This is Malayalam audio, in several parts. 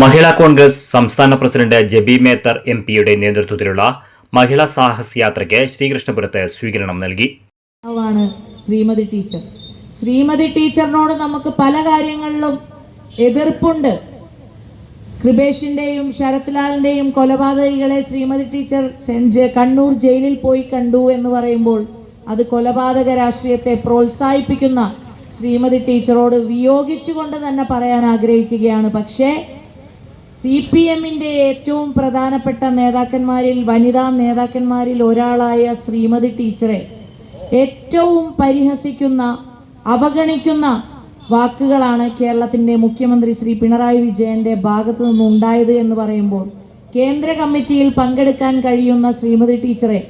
മഹിളാ കോൺഗ്രസ് സംസ്ഥാന പ്രസിഡന്റ് ജബി മേത്തർ എം പിയുടെ നേതൃത്വത്തിലുള്ള മഹിളാ സാഹസ് യാത്രയ്ക്ക് ശ്രീകൃഷ്ണപുരത്ത് സ്വീകരണം നൽകി. ശ്രീമതി ടീച്ചർ. ശ്രീമതി ടീച്ചറിനോട് നമുക്ക് പല കാര്യങ്ങളിലും എതിർപ്പുണ്ട്. കൃപേഷിന്റെയും ശരത്ലാലിന്റെയും കൊലപാതകികളെ ശ്രീമതി ടീച്ചർ കണ്ണൂർ ജയിലിൽ പോയി കണ്ടു എന്ന് പറയുമ്പോൾ അത് കൊലപാതക രാഷ്ട്രീയത്തെ പ്രോത്സാഹിപ്പിക്കുന്ന ശ്രീമതി ടീച്ചറോട് വിയോഗിച്ചുകൊണ്ട് തന്നെ പറയാൻ ആഗ്രഹിക്കുകയാണ്. പക്ഷേ സി പി എമ്മിന്റെ ഏറ്റവും പ്രധാനപ്പെട്ട നേതാക്കന്മാരിൽ വനിതാ നേതാക്കന്മാരിൽ ഒരാളായ ശ്രീമതി ടീച്ചറെ ഏറ്റവും പരിഹസിക്കുന്ന അവഗണിക്കുന്ന വാക്കുകളാണ് കേരളത്തിന്റെ മുഖ്യമന്ത്രി ശ്രീ പിണറായി വിജയന്റെ ഭാഗത്തു നിന്നുണ്ടായത് എന്ന് പറയുമ്പോൾ കേന്ദ്ര കമ്മിറ്റിയിൽ പങ്കെടുക്കാൻ കഴിയുന്ന ശ്രീമതി ടീച്ചറെ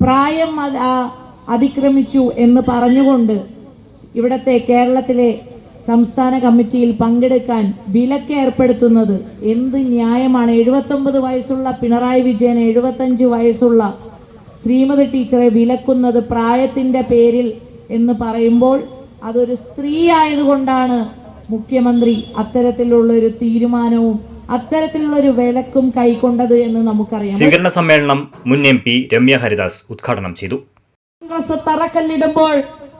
പ്രായം അതിക്രമിച്ചു എന്ന് പറഞ്ഞുകൊണ്ട് ഇവിടത്തെ കേരളത്തിലെ സംസ്ഥാന കമ്മിറ്റിയിൽ പങ്കെടുക്കാൻ വിലക്ക് ഏർപ്പെടുത്തുന്നത് എന്ത് ന്യായമാണ്? എഴുപത്തൊമ്പത് വയസ്സുള്ള പിണറായി വിജയൻ എഴുപത്തഞ്ച് വയസ്സുള്ള ശ്രീമതി ടീച്ചറെ വിലക്കുന്നത് പ്രായത്തിന്റെ പേരിൽ എന്ന് പറയുമ്പോൾ അതൊരു സ്ത്രീ ആയതുകൊണ്ടാണ് മുഖ്യമന്ത്രി അത്തരത്തിലുള്ള ഒരു തീരുമാനവും അത്തരത്തിലുള്ള ഒരു വിലക്കും കൈക്കൊണ്ടത് എന്ന് നമുക്കറിയാം. സ്വീകരണ സമ്മേളനം മുൻ എം പി രമ്യ ഹരിദാസ് ഉദ്ഘാടനം ചെയ്തു. കോൺഗ്രസ് തറക്കല്ലിടുമ്പോൾ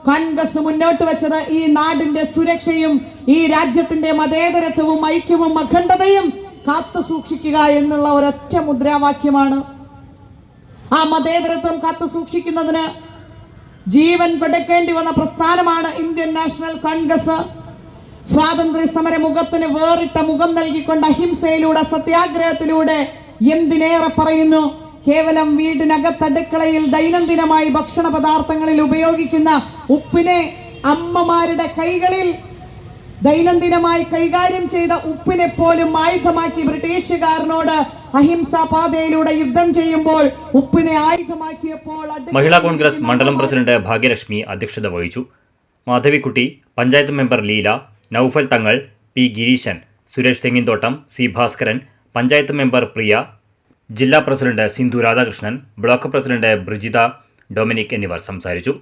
കോൺഗ്രസ് മുന്നോട്ട് വെച്ചത് ഈ നാടിന്റെ സുരക്ഷയും ഈ രാജ്യത്തിന്റെ മതേതരത്വവും ഐക്യവും അഖണ്ഡതയും കാത്തു സൂക്ഷിക്കുക എന്നുള്ള ഒരൊറ്റ മുദ്രാവാക്യമാണ്. ആ മതേതരത്വം കാത്തു സൂക്ഷിക്കുന്നതിന് ജീവൻ കൊടുക്കേണ്ടി വന്ന പ്രസ്ഥാനമാണ് ഇന്ത്യൻ നാഷണൽ കോൺഗ്രസ് സ്വാതന്ത്ര്യ സമര മുഖത്തിന് വേറിട്ട മുഖം നൽകിക്കൊണ്ട് അഹിംസയിലൂടെ സത്യാഗ്രഹത്തിലൂടെ എന്തിനേറെ പറയുന്നു? കേവലം വീടിനകത്തടുക്കളയിൽ ദൈനംദിനമായി ഭക്ഷണ പദാർത്ഥങ്ങളിൽ ഉപയോഗിക്കുന്ന ഉപ്പിനെ അമ്മമാരുടെ കൈകളിൽ ദൈനംദിനമായി കൈകാര്യം ചെയ്ത ഉപ്പിനെ പോലും ആയുധമാക്കി ബ്രിട്ടീഷുകാരനോട് അഹിംസാ പാതയിലൂടെ യുദ്ധം ചെയ്യുമ്പോൾ ഉപ്പിനെ ആയുധമാക്കിയപ്പോൾ മഹിളാ കോൺഗ്രസ് മണ്ഡലം പ്രസിഡന്റ് ഭാഗ്യലക്ഷ്മി അധ്യക്ഷത വഹിച്ചു. Madhavikutty panchayat member Leela Noufal Thangal P Gireeshan Suresh Thenginthottam C Bhaskaran panchayat member Priya ജില്ലാ president Sindhu Radhakrishnan block president Brijitha Dominic എന്നിവർ സംസാരിച്ചു.